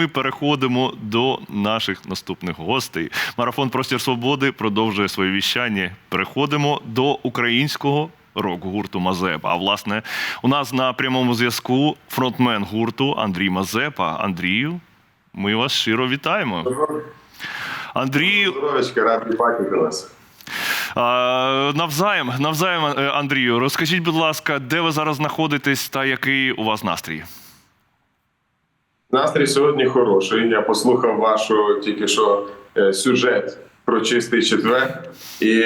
ми переходимо до наших наступних гостей. Марафон Простір Свободи продовжує своє віщання. Переходимо до українського рок-гурту Мазепа. А власне, у нас на прямому зв'язку фронтмен гурту Андрій Мазепа. Андрію, ми вас щиро вітаємо. Андрію, радий бачити вас. навзаєм, навзаєм, е, Андрію, розкажіть, будь ласка, де ви зараз знаходитесь та який у вас настрій? Настрій сьогодні хороший. Я послухав вашу тільки що е, сюжет про чистий четвер. І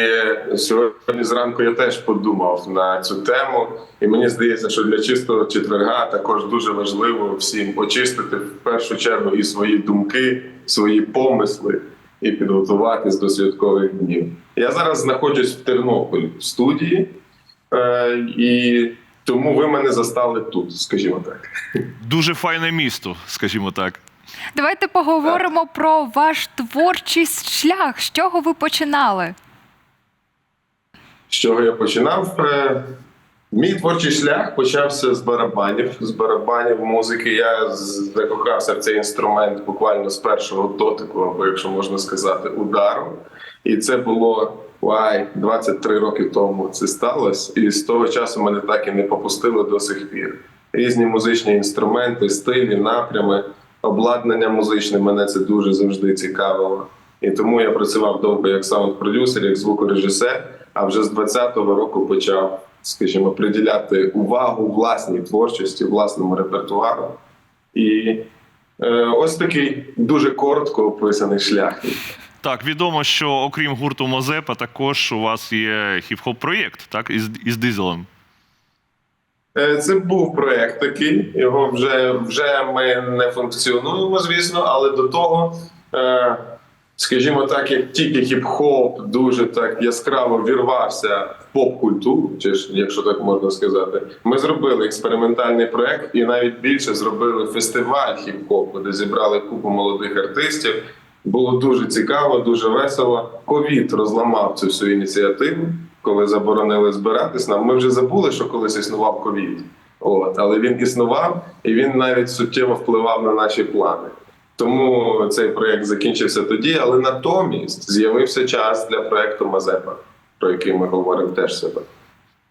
сьогодні зранку я теж подумав на цю тему. І мені здається, що для чистого четверга також дуже важливо всім очистити в першу чергу і свої думки, свої помисли і підготуватись до святкових днів. Я зараз знаходжусь в Тернополі в студії, е, і тому ви мене застали тут, скажімо так. Дуже файне місто, скажімо так. Давайте поговоримо про ваш творчий шлях. З чого ви починали? З чого я починав? Е, Мій творчий шлях почався з барабанів. З барабанів музики. Я закохався в цей інструмент буквально з першого дотику, або якщо можна сказати, удару. І це було вай, 23 роки тому це сталося. І з того часу мене так і не попустило до сих пір. Різні музичні інструменти, стилі, напрями, обладнання музичне мене це дуже завжди цікавило. І тому я працював довго як саунд-продюсер, як звукорежисер, а вже з 20-го року почав, скажімо, приділяти увагу власній творчості, власному репертуару. І е, ось такий дуже коротко описаний шлях. Так, відомо, що окрім гурту Мазепа, також у вас є хіп-хоп проєкт, так, із, із дизелем. Е, Це був проект такий. Його вже, вже ми не функціонуємо, звісно, але до того, е, скажімо так, як тільки хіп-хоп дуже так яскраво вірвався в поп-культуру, чи ж, якщо так можна сказати, ми зробили експериментальний проект і навіть більше зробили фестиваль хіп-хопу, де зібрали купу молодих артистів. Було дуже цікаво, дуже весело. Ковід розламав цю всю ініціативу, коли заборонили збиратись. Нам ми вже забули, що колись існував ковід. От, але він існував і він навіть суттєво впливав на наші плани. Тому цей проект закінчився тоді, але натомість з'явився час для проекту Мазепа, про який ми говоримо теж себе.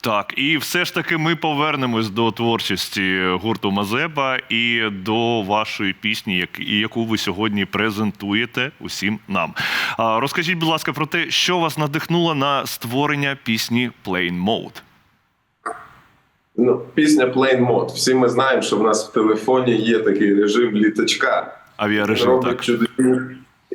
Так, і все ж таки ми повернемось до творчості гурту Мазепа і до вашої пісні, яку ви сьогодні презентуєте усім нам. Розкажіть, будь ласка, про те, що вас надихнуло на створення пісні Plain Mode. Ну, пісня Plain Mode. Всі ми знаємо, що в нас в телефоні є такий режим літачка. Авіарежим, робить так. чудодійні,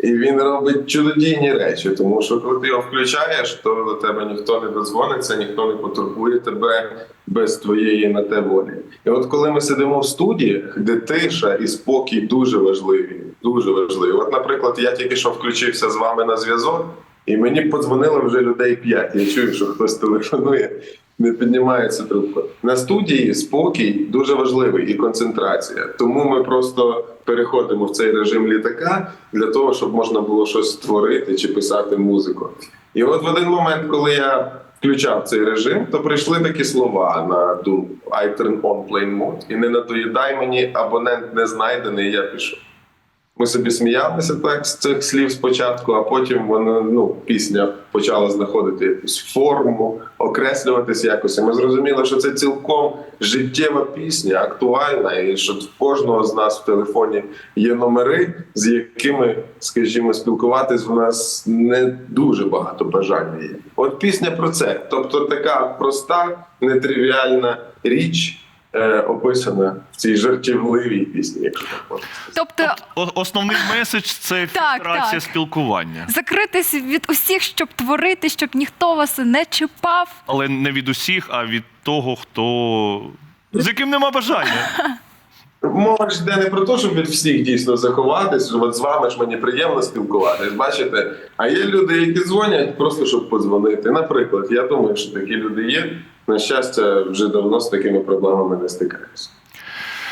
і він робить чудодійні речі, тому що коли ти його включаєш, то до тебе ніхто не додзвониться, ніхто не потурбує тебе без твоєї на те волі. І от коли ми сидимо в студіях, де тиша і спокій дуже важливі, дуже важливі. От, наприклад, я тільки що включився з вами на зв'язок, і мені подзвонило вже людей п'ять. Я чую, що хтось телефонує. Не піднімається трубка. На студії спокій дуже важливий і концентрація. Тому ми просто переходимо в цей режим літака для того, щоб можна було щось створити чи писати музику. І от в один момент, коли я включав цей режим, то прийшли такі слова на думку I turn on plane mode. І не надоїдай мені, абонент не знайдений, я пішов. Ми собі сміялися так з цих слів спочатку, а потім вона ну пісня почала знаходити якусь форму, окреслюватися якось. Ми зрозуміли, що це цілком життєва пісня, актуальна, і що в кожного з нас в телефоні є номери, з якими, скажімо, спілкуватись в нас не дуже багато бажання є. От пісня про це, тобто така проста, нетривіальна річ. Е, Описана в цій жартівливій пісні, якщо так можна. Тобто О- Основний меседж це Так, фільтрація так. спілкування, закритись від усіх, щоб творити, щоб ніхто вас не чіпав. але не від усіх, а від того, хто з яким нема бажання. Мова ж йде не про те, щоб від всіх дійсно заховатись. От з вами ж мені приємно спілкуватись, бачите? А є люди, які дзвонять просто щоб подзвонити. Наприклад, я думаю, що такі люди є. На щастя, вже давно з такими проблемами не стикаюся.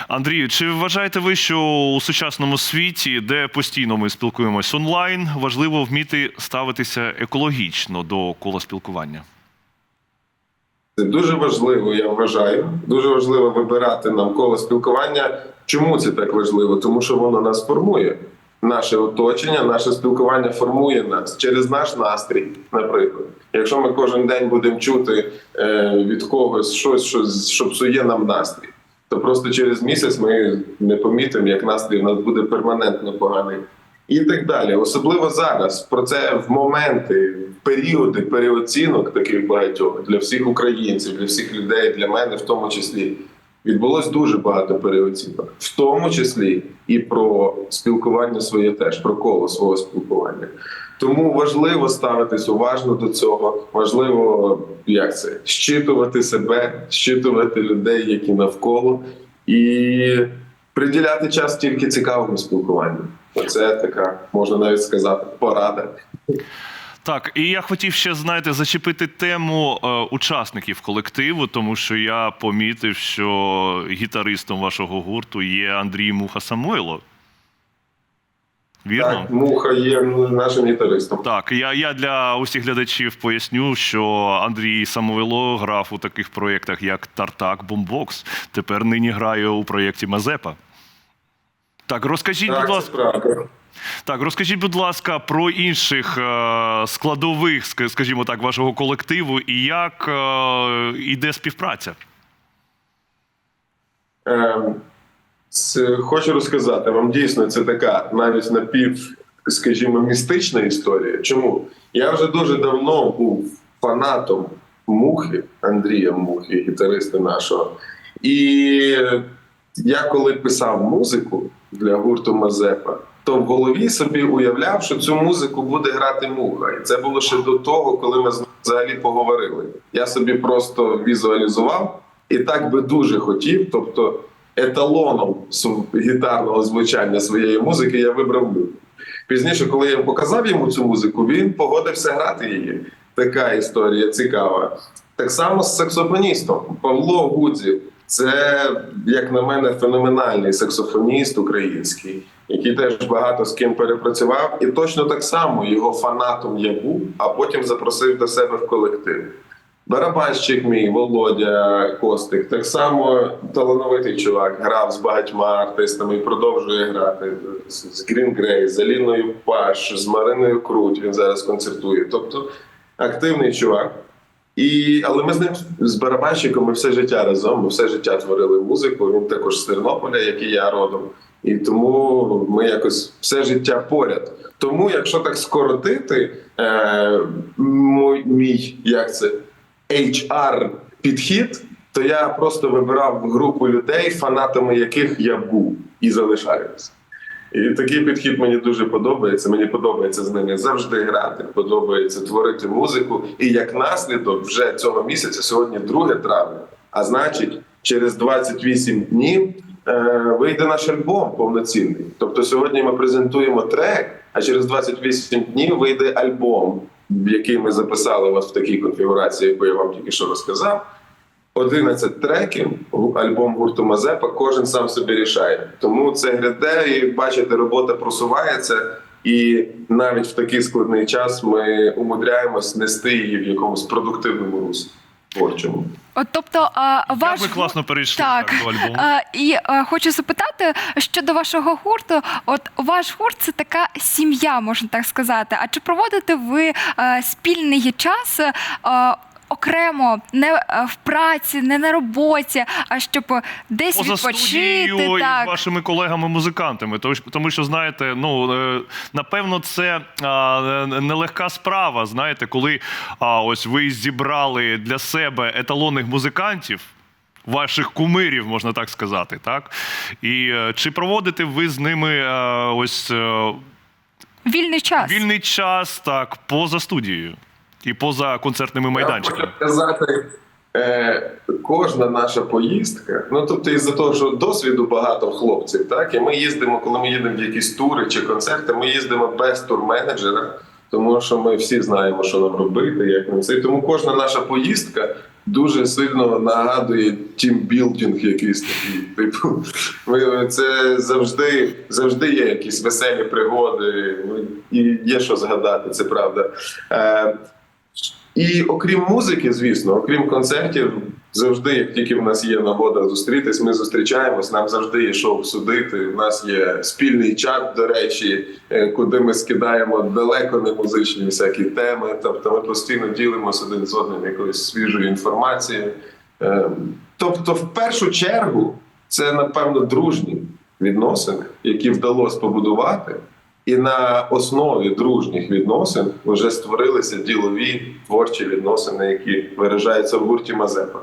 Андрію, чи вважаєте ви, що у сучасному світі, де постійно ми спілкуємось онлайн, важливо вміти ставитися екологічно до кола спілкування? Це дуже важливо, я вважаю. Дуже важливо вибирати нам коло спілкування. Чому це так важливо? Тому що воно нас формує. Наше оточення, наше спілкування формує нас через наш настрій, наприклад. Якщо ми кожен день будемо чути е, від когось щось, що, що псує нам настрій, то просто через місяць ми не помітимо, як настрій у нас буде перманентно поганий. І так далі. Особливо зараз. Про це в моменти, в періоди переоцінок таких багатьох для всіх українців, для всих людей, для мене в тому числі. Відбулось дуже багато переоцінок, в тому числі і про спілкування своє теж, про коло свого спілкування. Тому важливо ставитись уважно до цього. Важливо як це щитувати себе, щитувати людей, які навколо, і приділяти час тільки цікавому спілкуванню. Оце така, можна навіть сказати, порада. Так, і я хотів ще, знаєте, зачепити тему е, учасників колективу, тому що я помітив, що гітаристом вашого гурту є Андрій Муха Самойло. Вірно? Так, муха є нашим гітаристом. Так, я, я для усіх глядачів поясню, що Андрій Самойло грав у таких проєктах, як Тартак Бомбокс. Тепер нині грає у проєкті Мазепа. Так, розкажіть, Так, будь ласка, так, розкажіть, будь ласка, про інших е, складових, скажімо так, вашого колективу і як е, іде співпраця. Ем, хочу розказати вам дійсно це така навіть напів, скажімо, містична історія. Чому? Я вже дуже давно був фанатом мухи Андрія Мухи, гітариста нашого. І я коли писав музику для гурту Мазепа, то в голові собі уявляв, що цю музику буде грати муха. І це було ще до того, коли ми взагалі поговорили. Я собі просто візуалізував і так би дуже хотів. Тобто еталоном гітарного звучання своєї музики я вибрав муху. Пізніше, коли я показав йому цю музику, він погодився грати її. Така історія цікава. Так само з саксофоністом Павло Гудзів. Це, як на мене, феноменальний саксофоніст український, який теж багато з ким перепрацював, і точно так само його фанатом я був, а потім запросив до себе в колектив. Барабанщик мій Володя Костик, так само талановитий чувак, грав з багатьма артистами і продовжує грати з Green Grey, з Аліною Паш, з Мариною Круть. Він зараз концертує. Тобто активний чувак. І, але ми з ним з барабанщиком ми все життя разом, ми все життя творили музику. Він також з Тернополя, як і я родом. І тому ми якось все життя поряд. Тому, якщо так скоротити, е, мій як це HR підхід, то я просто вибирав групу людей, фанатами яких я був і залишаюся. І такий підхід мені дуже подобається. Мені подобається з ними завжди грати, подобається творити музику. І як наслідок, вже цього місяця, сьогодні 2 травня, а значить, через 28 днів е, вийде наш альбом повноцінний. Тобто сьогодні ми презентуємо трек, а через 28 днів вийде альбом, який ми записали от в такій конфігурації, яку я вам тільки що розказав. 11 треків, альбом гурту Мазепа, кожен сам собі рішає. Тому це гряде, і бачите, робота просувається, і навіть в такий складний час ми умудряємось нести її в якомусь продуктивному руслі творчому. От, тобто, а, ваш Як ви класно перейшли Так. так, до альбому. А, і а, хочу запитати щодо вашого гурту. От ваш гурт це така сім'я, можна так сказати. А чи проводите ви а, спільний час? А, Окремо не в праці, не на роботі, а щоб десь Поза відпочити. Так. з вашими колегами-музикантами. Тому, що- знаєте, ну е, напевно, це а, е, нелегка справа. Знаєте, коли а, ось ви зібрали для себе еталонних музикантів. Ваших кумирів, можна так сказати, так? І е, чи проводите ви з ними е, ось е, Вільний час. вільний час так поза студією і поза концертними Я майданчиками? хочу сказати, е, кожна наша поїздка, ну тобто, із-за того, що досвіду багато хлопців, так і ми їздимо, коли ми їдемо в якісь тури чи концерти, ми їздимо без турменеджера, тому що ми всі знаємо, що нам робити, як нам це. Тому кожна наша поїздка. Дуже сильно нагадує тімбілдинг якийсь такий. Типу, це завжди, завжди є якісь веселі пригоди, ну, і є що згадати, це правда. І окрім музики, звісно, окрім концертів, завжди, як тільки в нас є нагода зустрітись, ми зустрічаємось. Нам завжди є що обсудити. У нас є спільний чат, до речі, е, куди ми скидаємо далеко не музичні всякі теми. Тобто ми постійно ділимося один з одним якоюсь свіжою інформацією. Е, Тобто, в першу чергу, це напевно дружні відносини, які вдалося побудувати. І на основі дружніх відносин вже створилися ділові творчі відносини, які виражаються в гурті Мазепа.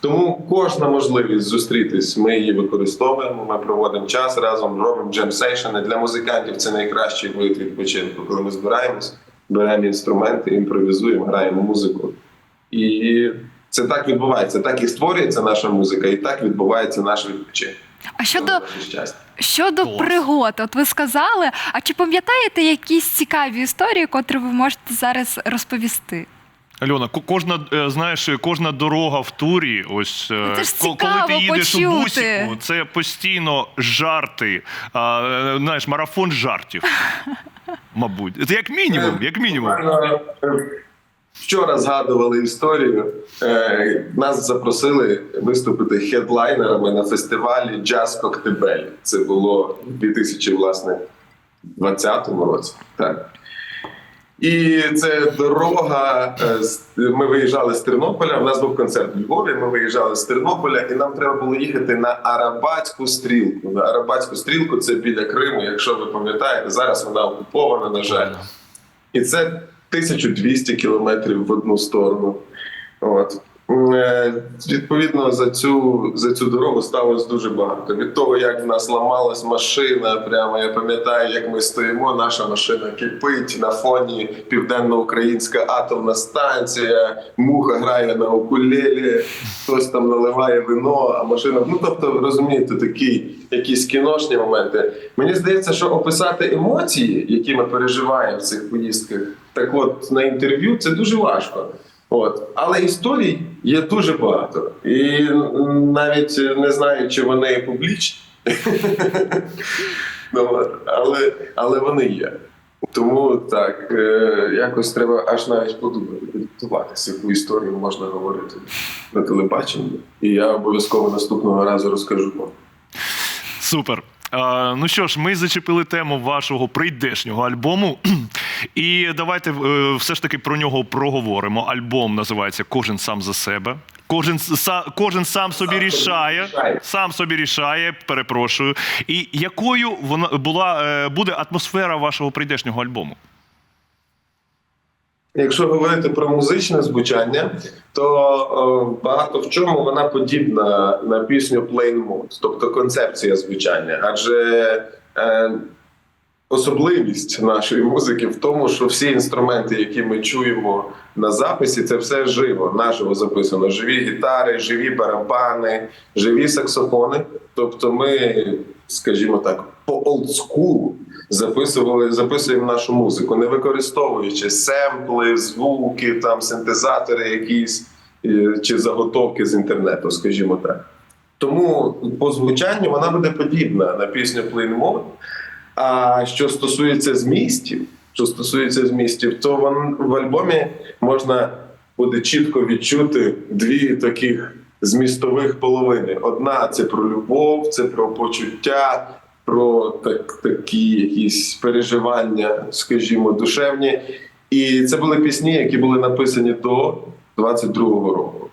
Тому кожна можливість зустрітись, ми її використовуємо. Ми проводимо час разом, робимо джем-сейшени. Для музикантів це найкращий вид відпочинку, коли ми збираємось, беремо інструменти, імпровізуємо, граємо музику. І це так відбувається. Так і створюється наша музика, і так відбувається наш відпочинок. А щодо щодо Клас. пригод, от ви сказали, а чи пам'ятаєте якісь цікаві історії, котрі ви можете зараз розповісти? Альона, ко- кожна е, знаєш, кожна дорога в турі, ось е, Ну, це ж коли ти їдеш почути. у бусіку, це постійно жарти. А, е, знаєш, марафон жартів. Мабуть, це як мінімум, як мінімум. Вчора згадували історію. Е, Нас запросили виступити хедлайнерами на фестивалі Джаз Коктебель. Це було в 2020 році. Так. І це дорога. е, Ми виїжджали з Тернополя. У нас був концерт у Львові. Ми виїжджали з Тернополя, і нам треба було їхати на Арабатську стрілку. На Арабатську стрілку це біля Криму. Якщо ви пам'ятаєте, зараз вона окупована, на жаль. І це 1200 кілометрів в одну сторону. От. Е, Відповідно, за цю, за цю дорогу сталося дуже багато. Від того, як в нас ламалась машина, прямо я пам'ятаю, як ми стоїмо, наша машина кипить на фоні південноукраїнська атомна станція, муха грає на укулелі, хтось там наливає вино, а машина. Ну тобто, розумієте, такі якісь кіношні моменти. Мені здається, що описати емоції, які ми переживаємо в цих поїздках, так от на інтерв'ю це дуже важко. От. Але історій є дуже багато. І навіть не знаю, чи вони публічні. Ну, але, але вони є. Тому так, е, якось треба аж навіть подумати, підготуватися, яку історію можна говорити на телебаченні. І я обов'язково наступного разу розкажу вам. Супер. Ну що ж, ми зачепили тему вашого прийдешнього альбому. І давайте е, все ж таки про нього проговоримо. Альбом називається Кожен сам за себе. Кожен, са, кожен сам собі рішає. сам собі рішає, перепрошую. І якою вона була е, буде атмосфера вашого прийдешнього альбому? Якщо говорити про музичне звучання, то е, багато в чому вона подібна на пісню Plain Mode, тобто концепція звучання. Адже е, особливість нашої музики в тому, що всі інструменти, які ми чуємо на записі, це все живо, наживо записано. Живі гітари, живі барабани, живі саксофони. Тобто, ми, скажімо так, по олдскулу записували, записуємо нашу музику, не використовуючи семпли, звуки, там синтезатори, якісь е, чи заготовки з інтернету, скажімо так. Тому по звучанню вона буде подібна на пісню Plain Mode. А що стосується змістів, що стосується змістів, то в альбомі можна буде чітко відчути дві таких змістових половини. Одна це про любов, це про почуття, про так, такі якісь переживання, скажімо, душевні. І це були пісні, які були написані до 22-го року.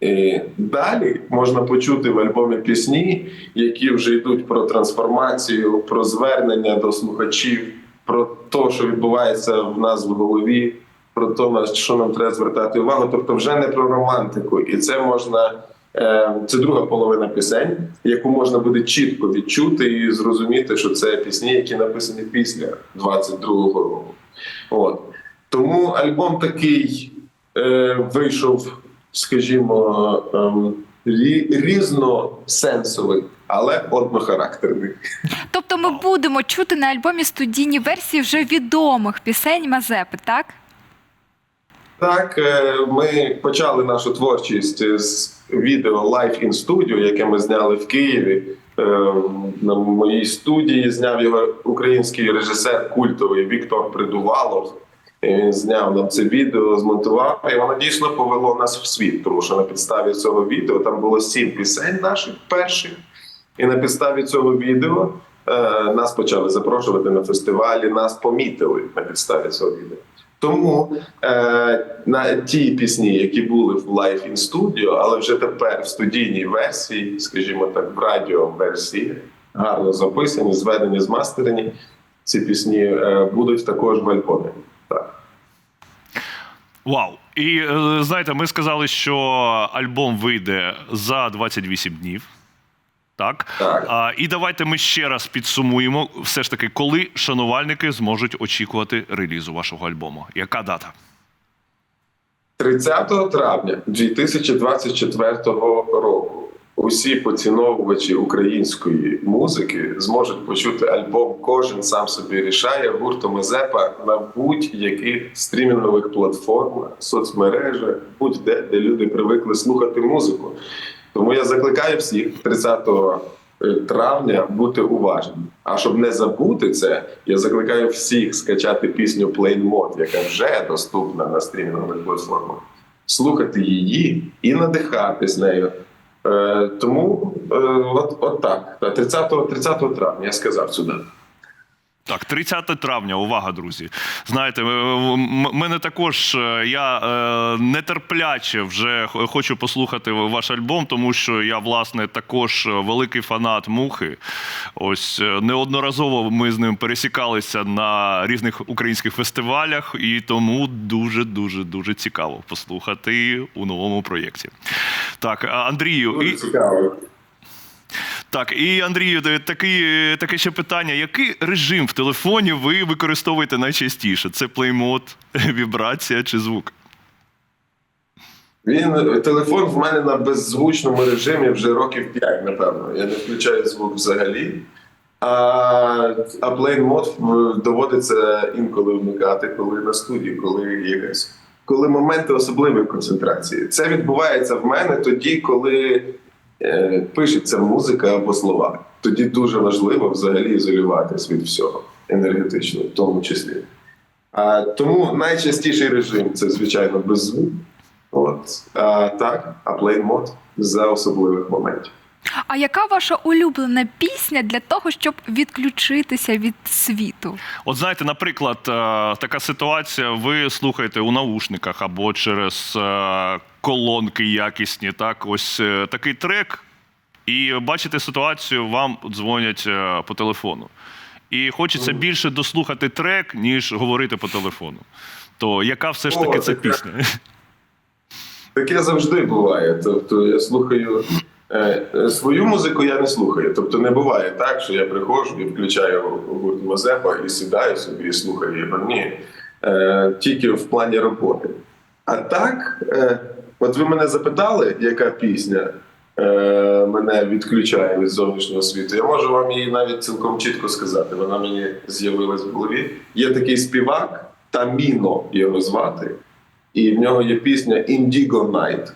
І далі можна почути в альбомі пісні, які вже йдуть про трансформацію, про звернення до слухачів, про те, що відбувається в нас в голові, про те, що нам треба звертати увагу. Тобто, вже не про романтику, і це можна. Е, Це друга половина пісень, яку можна буде чітко відчути і зрозуміти, що це пісні, які написані після 22-го року. От тому альбом такий е, вийшов, скажімо, рі- різносенсовий, але однохарактерний. Тобто ми будемо чути на альбомі студійні версії вже відомих пісень Мазепи, так? Так, е, ми почали нашу творчість з відео Live in Studio, яке ми зняли в Києві. Е, На моїй студії зняв його український режисер культовий Віктор Придувалов. Він зняв нам це відео, змонтував, і воно дійсно повело нас в світ, тому що на підставі цього відео там було сім пісень наших перших. І на підставі цього відео е, нас почали запрошувати на фестивалі, нас помітили на підставі цього відео. Тому е, на ті пісні, які були в Live in Studio, але вже тепер в студійній версії, скажімо так, в радіоверсії, гарно записані, зведені, змастерені, ці пісні е, будуть також в альбомі. Так. Вау! І е, знаєте, ми сказали, що альбом вийде за 28 днів. Так? Так. А, і давайте ми ще раз підсумуємо, все ж таки, коли шанувальники зможуть очікувати релізу вашого альбому. Яка дата? 30 травня 2024 року усі поціновувачі української музики зможуть почути альбом Кожен сам собі рішає гурту Мазепа на будь-яких стрімінгових платформах, соцмережах, будь-де, де люди привикли слухати музику. Тому я закликаю всіх 30 травня бути уважним. А щоб не забути це, я закликаю всіх скачати пісню Plain Mode, яка вже доступна на стрімінгових платформах, слухати її і надихатись нею. Е, тому е, от, от так. Та 30, 30 травня я сказав сюди. Так, 30 травня, увага, друзі. Знаєте, м- м- мене також е, я е, нетерпляче вже хочу послухати ваш альбом, тому що я, власне, також великий фанат мухи. Ось е, неодноразово ми з ним пересікалися на різних українських фестивалях, і тому дуже дуже дуже цікаво послухати у новому проєкті. Так, Андрію, Дуже і цікаво. Так, і Андрію, де- таке ще питання: який режим в телефоні ви використовуєте найчастіше? Це плеймод, вібрація чи звук? Він телефон в мене на беззвучному режимі вже років 5, напевно. Я не включаю звук взагалі. А, а Mode доводиться інколи вмикати, коли на студії, коли якась. Коли моменти особливої концентрації. Це відбувається в мене тоді, коли пишеться музика або слова. Тоді дуже важливо взагалі ізолюватись від всього енергетично, в тому числі. А, тому найчастіший режим це, звичайно, без звуку. От а, так, а Mode за особливих моментів. А яка ваша улюблена пісня для того, щоб відключитися від світу? От знаєте, наприклад, е, така ситуація: ви слухаєте у наушниках або через е, колонки якісні, так, ось е, такий трек, і бачите ситуацію, вам дзвонять е, по телефону. І хочеться більше дослухати трек, ніж говорити по телефону. То яка все ж таки О, це таке. пісня? Таке завжди буває. Тобто я слухаю е, свою музику, я не слухаю. Тобто не буває так, що я приходжу і включаю гурт Мазепа і сідаю собі і слухаю його. Ні. Е, тільки в плані роботи. А так, е, от ви мене запитали, яка пісня е, мене відключає від зовнішнього світу. Я можу вам її навіть цілком чітко сказати. Вона мені з'явилась в голові. Є такий співак, Таміно його звати. І в нього є пісня Indigo Night.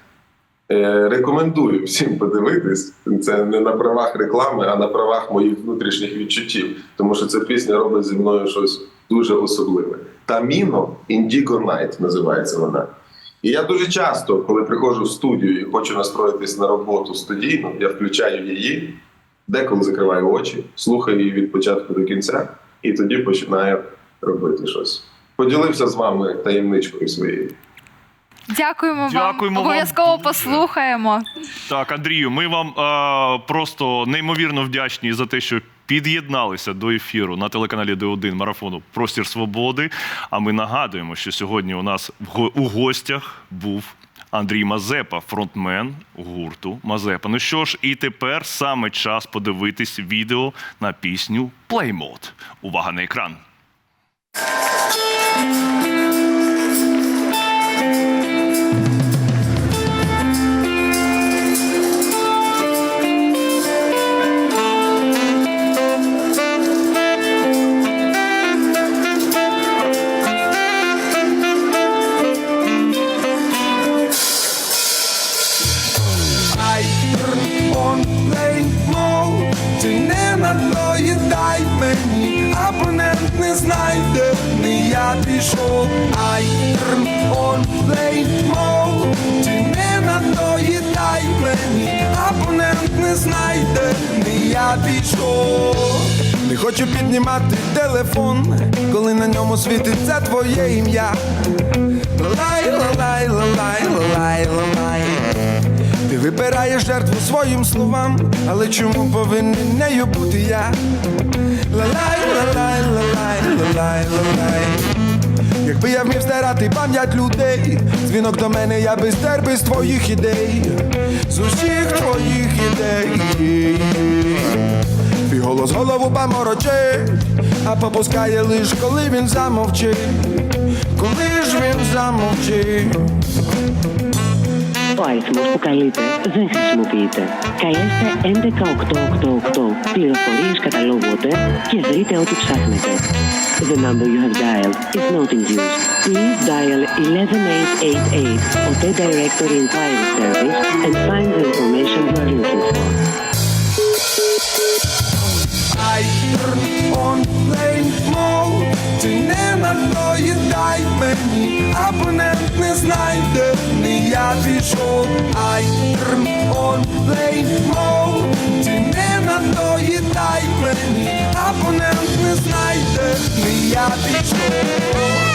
Е, рекомендую всім подивитись. Це не на правах реклами, а на правах моїх внутрішніх відчуттів. Тому що ця пісня робить зі мною щось дуже особливе. Таміно Indigo Night називається вона. І я дуже часто, коли приходжу в студію і хочу настроїтись на роботу студійно, я включаю її, деколи закриваю очі, слухаю її від початку до кінця, і тоді починаю робити щось. Поділився з вами таємничкою своєю. Дякуємо, Дякуємо вам. вам Обов'язково послухаємо. Так, Андрію, ми вам е, просто неймовірно вдячні за те, що під'єдналися до ефіру на телеканалі Д1 марафону Простір Свободи. А ми нагадуємо, що сьогодні у нас у гостях був. Андрій Мазепа, фронтмен гурту Мазепа. Ну що ж, і тепер саме час подивитись відео на пісню Playmode. Увага на екран. Ти вибираєш жертву своїм словам, але чому повинен нею бути я? Лалай, лалай, лалай, лалай, лалай. Якби я вмів стирати пам'ять людей, дзвінок до мене я би стер без твоїх ідей, з усіх твоїх ідей. Твій голос голову поморочить, а попускає лиш, коли він замовчить, коли ж він замовчить. Ο αριθμός που καλείτε δεν χρησιμοποιείται. Καλέστε 11888. Πληροφορίες καταλόγονται και βρείτε ό,τι ψάχνετε. The number you have dialed is not in use. Please dial 11888 or the directory inquiry service and find the information you are looking for. Чи не надоїдай мені, абонент не знайде, не я пішов, ай, онлайн мов, чи не надоїдай мені, абонент не знайде, не я пішов.